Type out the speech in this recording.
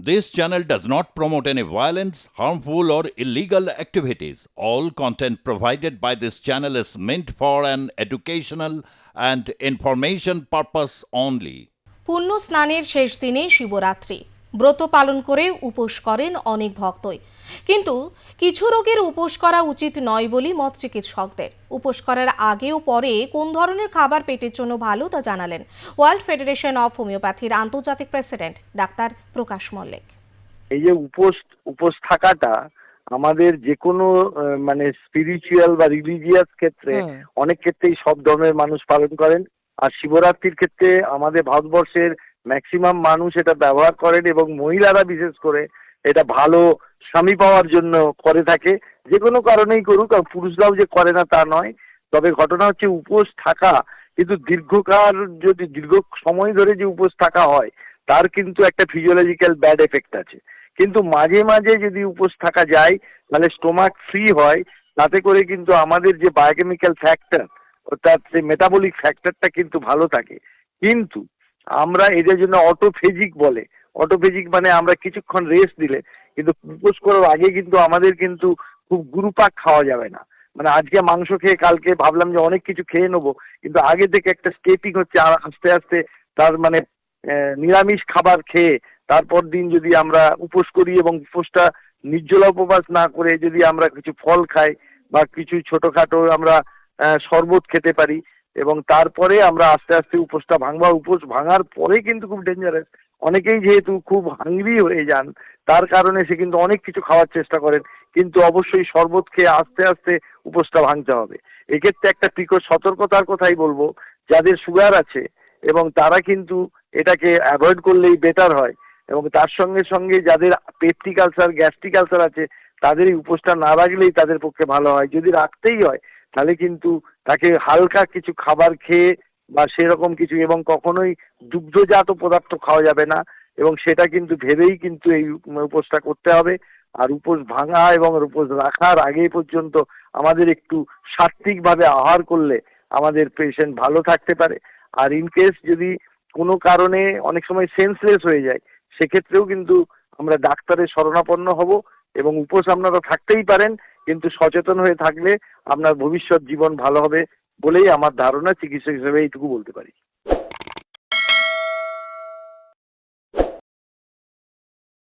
This channel does not promote any violence, harmful, or illegal activities. All content provided by this channel is meant for an educational and information purpose only. পুণ্য স্নানের শেষ দিনে শিবরাত্রি ব্রত পালন করে উপোস করেন অনেক ভক্তই কিন্তু কিছু রোগের উপোস করা উচিত নয় বলে মত চিকিৎসকদের। উপোস করার আগে ও পরে কোন ধরনের খাবার পেটের জন্য ভালো তা জানালেন ওয়ার্ল্ড ফেডারেশন অফ হোমিওপ্যাথির আন্তর্জাতিক প্রেসিডেন্ট ডাক্তার প্রকাশ মল্লিক। এই যে উপোস উপোস থাকাটা আমাদের যে কোনো আহ, মানে স্পিরিচুয়াল বা রিলিজিয়াস ক্ষেত্রে অনেক ক্ষেত্রেই সব ধর্মের মানুষ পালন করেন। আর শিবরাত্রির ক্ষেত্রে আমাদের ভারতবর্ষের ম্যাক্সিমাম মানুষ এটা ব্যবহার করেন এবং মহিলারা বিশেষ করে এটা ভালো স্বামী পাওয়ার জন্য করে থাকে। যে কোনো কারণেই করুক পুরুষরাও যে করে না তা নয়। তবে ঘটনা হচ্ছে উপোস থাকা, কিন্তু দীর্ঘকাল যদি, দীর্ঘ সময় ধরে যে উপোস থাকা হয়, তার কিন্তু একটা ফিজিওলজিক্যাল ব্যাড এফেক্ট আছে। কিন্তু মাঝে মাঝে যদি উপোস থাকা যায়, তাহলে স্টোমাক ফ্রি হয়, তাতে করে কিন্তু আমাদের যে বায়োকেমিক্যাল ফ্যাক্টর অর্থাৎ সেই মেটাবলিক ফ্যাক্টরটা কিন্তু ভালো থাকে। কিন্তু আমরা এদের জন্য অটোফেজিক বলে অটোফেজিক মানে আমরা কিছুক্ষণ রেস্ট দিলে, কিন্তু উপোস করার আগে কিন্তু আমাদের কিন্তু খুব গুরুপাক খাওয়া যাবে না। মানে আজকে মাংস খেয়ে কালকে ভাবলাম যে অনেক কিছু খেয়ে নেব, কিন্তু আগে থেকে একটা স্টেপিং হচ্ছে আস্তে আস্তে তার মানে নিরামিষ খাবার খেয়ে তারপর দিন যদি আমরা উপোস করি এবং উপোসটা নির্জলা উপবাস না করে যদি আমরা কিছু ফল খাই বা কিছু ছোটখাটো আমরা শরবত খেতে পারি এবং তারপরে আমরা আস্তে আস্তে উপোসটা ভাঙবা, উপোস ভাঙার পরে কিন্তু খুব ডেঞ্জারাস অনেকেই যেহেতু খুব হাংরি হয়ে যান, তার কারণে সে কিন্তু অনেক কিছু খাওয়ার চেষ্টা করেন, কিন্তু অবশ্যই শরবত খেয়ে আস্তে আস্তে উপোসটা ভাঙতে হবে। এক্ষেত্রে একটা পিকো সতর্কতার কথাই বলব, যাদের সুগার আছে এবং তারা কিন্তু এটাকে অ্যাভয়েড করলেই বেটার হয় এবং তার সঙ্গে সঙ্গে যাদের পেপটিক আলসার গ্যাস্ট্রিক আলসার আছে, তাদের এই উপোসটা না রাখলেই তাদের পক্ষে ভালো হয়। যদি রাখতেই হয়, তাহলে কিন্তু তাকে হালকা কিছু খাবার খেয়ে বা সেরকম কিছু, এবং কখনোই দুগ্ধজাত পদার্থ খাওয়া যাবে না, এবং সেটা কিন্তু ভেবেই কিন্তু এই উপোসটা করতে হবে। আর উপোস ভাঙা এবং উপোস রাখার আগে পর্যন্ত আমাদের একটু সাত্ত্বিকভাবে আহার করলে আমাদের পেশেন্ট ভালো থাকতে পারে। আর ইন কেস যদি কোনো কারণে অনেক সময় সেন্সলেস হয়ে যায়, সেক্ষেত্রেও কিন্তু আমরা ডাক্তারের শরণাপন্ন হব, এবং উপোস আপনারা থাকতেই পারেন, কিন্তু সচেতন হয়ে থাকলে আপনার ভবিষ্যৎ জীবন ভালো হবে। বলেই আমার ধারণা চিকিৎসক হিসেবে এইটুকু বলতে পারি।